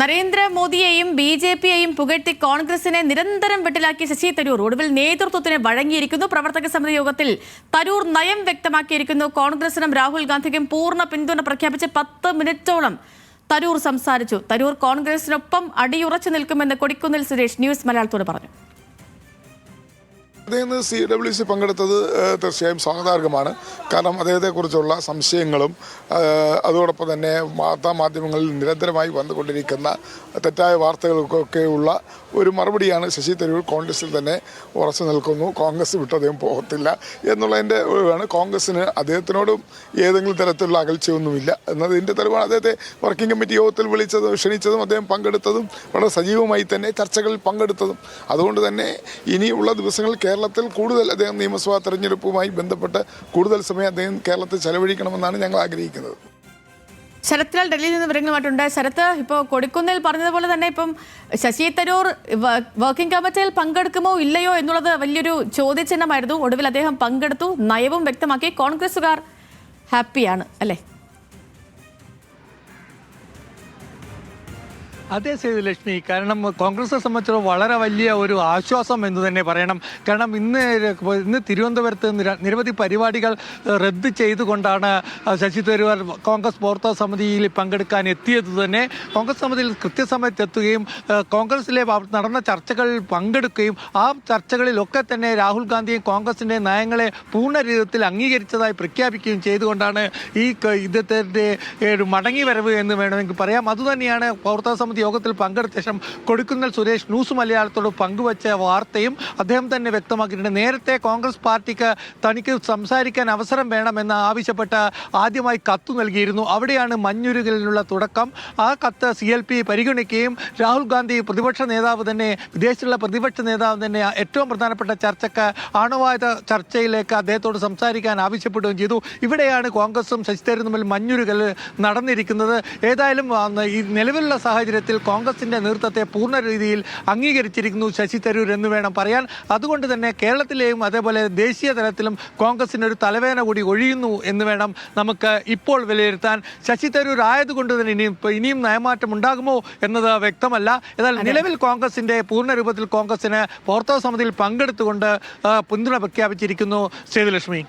നരേന്ദ്രമോദിയെയും B J പിയെയും പുകഴ്ത്തി കോൺഗ്രസിനെ നിരന്തരം വെട്ടിലാക്കി ശശി തരൂർ ഒടുവിൽ നേതൃത്വത്തിന് വഴങ്ങിയിരിക്കുന്നു. പ്രവർത്തക സമിതി യോഗത്തിൽ തരൂർ നയം വ്യക്തമാക്കിയിരിക്കുന്നു. കോൺഗ്രസിനും രാഹുൽ ഗാന്ധിക്കും പൂർണ പിന്തുണ പ്രഖ്യാപിച്ച് പത്ത് മിനിറ്റോളം തരൂർ സംസാരിച്ചു. തരൂർ കോൺഗ്രസിനൊപ്പം അടിയുറച്ചു നിൽക്കുമെന്ന് കൊടിക്കുന്നിൽ സുരേഷ് ന്യൂസ് മലയാളത്തോട് പറഞ്ഞു. അദ്ദേഹം സി ഡബ്ല്യു സി പങ്കെടുത്തത് തീർച്ചയായും സ്വാഗതാർഹമാണ് കാരണം അദ്ദേഹത്തെക്കുറിച്ചുള്ള സംശയങ്ങളും അതോടൊപ്പം തന്നെ വാർത്താ മാധ്യമങ്ങളിൽ നിരന്തരമായി വന്നുകൊണ്ടിരിക്കുന്ന തെറ്റായ വാർത്തകൾക്കൊക്കെയുള്ള ഒരു മറുപടിയാണ് ശശി തരൂർ കോൺഗ്രസിൽ തന്നെ ഉറച്ചു നിൽക്കുന്നു. കോൺഗ്രസ് വിട്ട് അദ്ദേഹം പോകത്തില്ല എന്നുള്ളതിന്റെ ഒഴിവാണ്. കോൺഗ്രസ്സിന് അദ്ദേഹത്തിനോടും ഏതെങ്കിലും തരത്തിലുള്ള അകൽച്ചയൊന്നുമില്ല എന്നതിന്റെ തെളിവാണ്. അദ്ദേഹത്തെ വർക്കിംഗ് കമ്മിറ്റി യോഗത്തിൽ വിളിച്ചതും ക്ഷണിച്ചതും അദ്ദേഹം പങ്കെടുത്തതും വളരെ സജീവമായി തന്നെ ചർച്ചകളിൽ പങ്കെടുത്തതും. അതുകൊണ്ട് തന്നെ ഇനിയുള്ള ദിവസങ്ങളിൽ കേരളത്തിൽ കൂടുതൽ അദ്ദേഹം നിയമസഭാ തെരഞ്ഞെടുപ്പുമായി ബന്ധപ്പെട്ട് കൂടുതൽ സമയം അദ്ദേഹം കേരളത്തിൽ ചെലവഴിക്കണമെന്നാണ് ഞങ്ങൾ ആഗ്രഹിക്കുന്നത്. ശരത്ലാൽ ഡൽഹിയിൽ നിന്ന് വിവരങ്ങളുമായിട്ടുണ്ട്. ശരത്ത് ഇപ്പോൾ കൊടിക്കുന്നിൽ പറഞ്ഞതുപോലെ തന്നെ ഇപ്പം ശശി തരൂർ വർക്കിംഗ് കമ്മിറ്റിയിൽ പങ്കെടുക്കുമോ ഇല്ലയോ എന്നുള്ളത് വലിയൊരു ചോദ്യചിഹ്നമായിരുന്നു. ഒടുവിൽ അദ്ദേഹം പങ്കെടുത്തു നയവും വ്യക്തമാക്കി. കോൺഗ്രസുകാർ ഹാപ്പിയാണ് അല്ലേ? അതെ സേതുലക്ഷ്മി കാരണം കോൺഗ്രസിനെ സംബന്ധിച്ചിടത്തോളം വളരെ വലിയ ഒരു ആശ്വാസം എന്ന് തന്നെ പറയണം. കാരണം ഇന്ന് ഇന്ന് തിരുവനന്തപുരത്ത് നിര- നിരവധി പരിപാടികൾ റദ്ദ് ചെയ്തുകൊണ്ടാണ് ശശി തരൂർ കോൺഗ്രസ് പ്രവർത്തക സമിതിയിൽ പങ്കെടുക്കാൻ എത്തിയത് തന്നെ. കോൺഗ്രസ് സമിതിയിൽ കൃത്യസമയത്ത് എത്തുകയും കോൺഗ്രസിലെ നടന്ന ചർച്ചകളിൽ പങ്കെടുക്കുകയും ആ ചർച്ചകളിലൊക്കെ തന്നെ രാഹുൽ ഗാന്ധിയും കോൺഗ്രസിന്റെ നയങ്ങളെ പൂർണ രീതിയിൽ അംഗീകരിച്ചതായി പ്രഖ്യാപിക്കുകയും ചെയ്തുകൊണ്ടാണ് ഈ ഇദ്ദേഹത്തിന്റെ ഒരു മടങ്ങി വരവ് എന്ന് വേണമെങ്കിൽ പറയാം. അതുതന്നെയാണ് പ്രവർത്തക സമിതി യോഗത്തിൽ പങ്കെടുത്ത ശേഷം കൊടുക്കുന്നൽ സുരേഷ് ന്യൂസ് മലയാളത്തോട് പങ്കുവച്ച വാർത്തയും അദ്ദേഹം തന്നെ വ്യക്തമാക്കിയിട്ടുണ്ട്. നേരത്തെ കോൺഗ്രസ് പാർട്ടിക്ക് തനിക്ക് സംസാരിക്കാൻ അവസരം വേണമെന്ന് ആവശ്യപ്പെട്ട് ആദ്യമായി കത്ത് നൽകിയിരുന്നു. അവിടെയാണ് മഞ്ഞുരുകലിനുള്ള തുടക്കം. ആ കത്ത് സി എൽ പി പരിഗണിക്കുകയും രാഹുൽ ഗാന്ധി പ്രതിപക്ഷ നേതാവ് തന്നെ വിദേശത്തുള്ള പ്രതിപക്ഷ നേതാവ് തന്നെ ഏറ്റവും പ്രധാനപ്പെട്ട ചർച്ചക്ക് ആണവായുധ ചർച്ചയിലേക്ക് അദ്ദേഹത്തോട് സംസാരിക്കാൻ ആവശ്യപ്പെടുകയും ചെയ്തു. ഇവിടെയാണ് കോൺഗ്രസും ശശി തരൂർ തമ്മിൽ മഞ്ഞുരുകൽ നടന്നിരിക്കുന്നത്. ഏതായാലും ഈ നിലവിലുള്ള സാഹചര്യത്തിൽ കോൺഗ്രസിന്റെ നേതൃത്വത്തെ പൂർണ രീതിയിൽ അംഗീകരിച്ചിരിക്കുന്നു ശശി തരൂർ എന്ന് വേണം പറയാൻ. അതുകൊണ്ട് തന്നെ കേരളത്തിലെയും അതേപോലെ ദേശീയ തലത്തിലും കോൺഗ്രസിന് ഒരു തലവേദന കൂടി ഒഴിയുന്നു എന്ന് വേണം നമുക്ക് ഇപ്പോൾ വിലയിരുത്താൻ. ശശി തരൂർ ആയതുകൊണ്ട് തന്നെ ഇനിയും ഇനിയും നയമാറ്റം ഉണ്ടാകുമോ എന്നത് വ്യക്തമല്ല. എന്നാൽ നിലവിൽ കോൺഗ്രസിന്റെ പൂർണ രൂപത്തിൽ കോൺഗ്രസിന് പ്രവർത്തക സമിതിയിൽ പങ്കെടുത്തുകൊണ്ട് പിന്തുണ പ്രഖ്യാപിച്ചിരിക്കുന്നു സേതുലക്ഷ്മി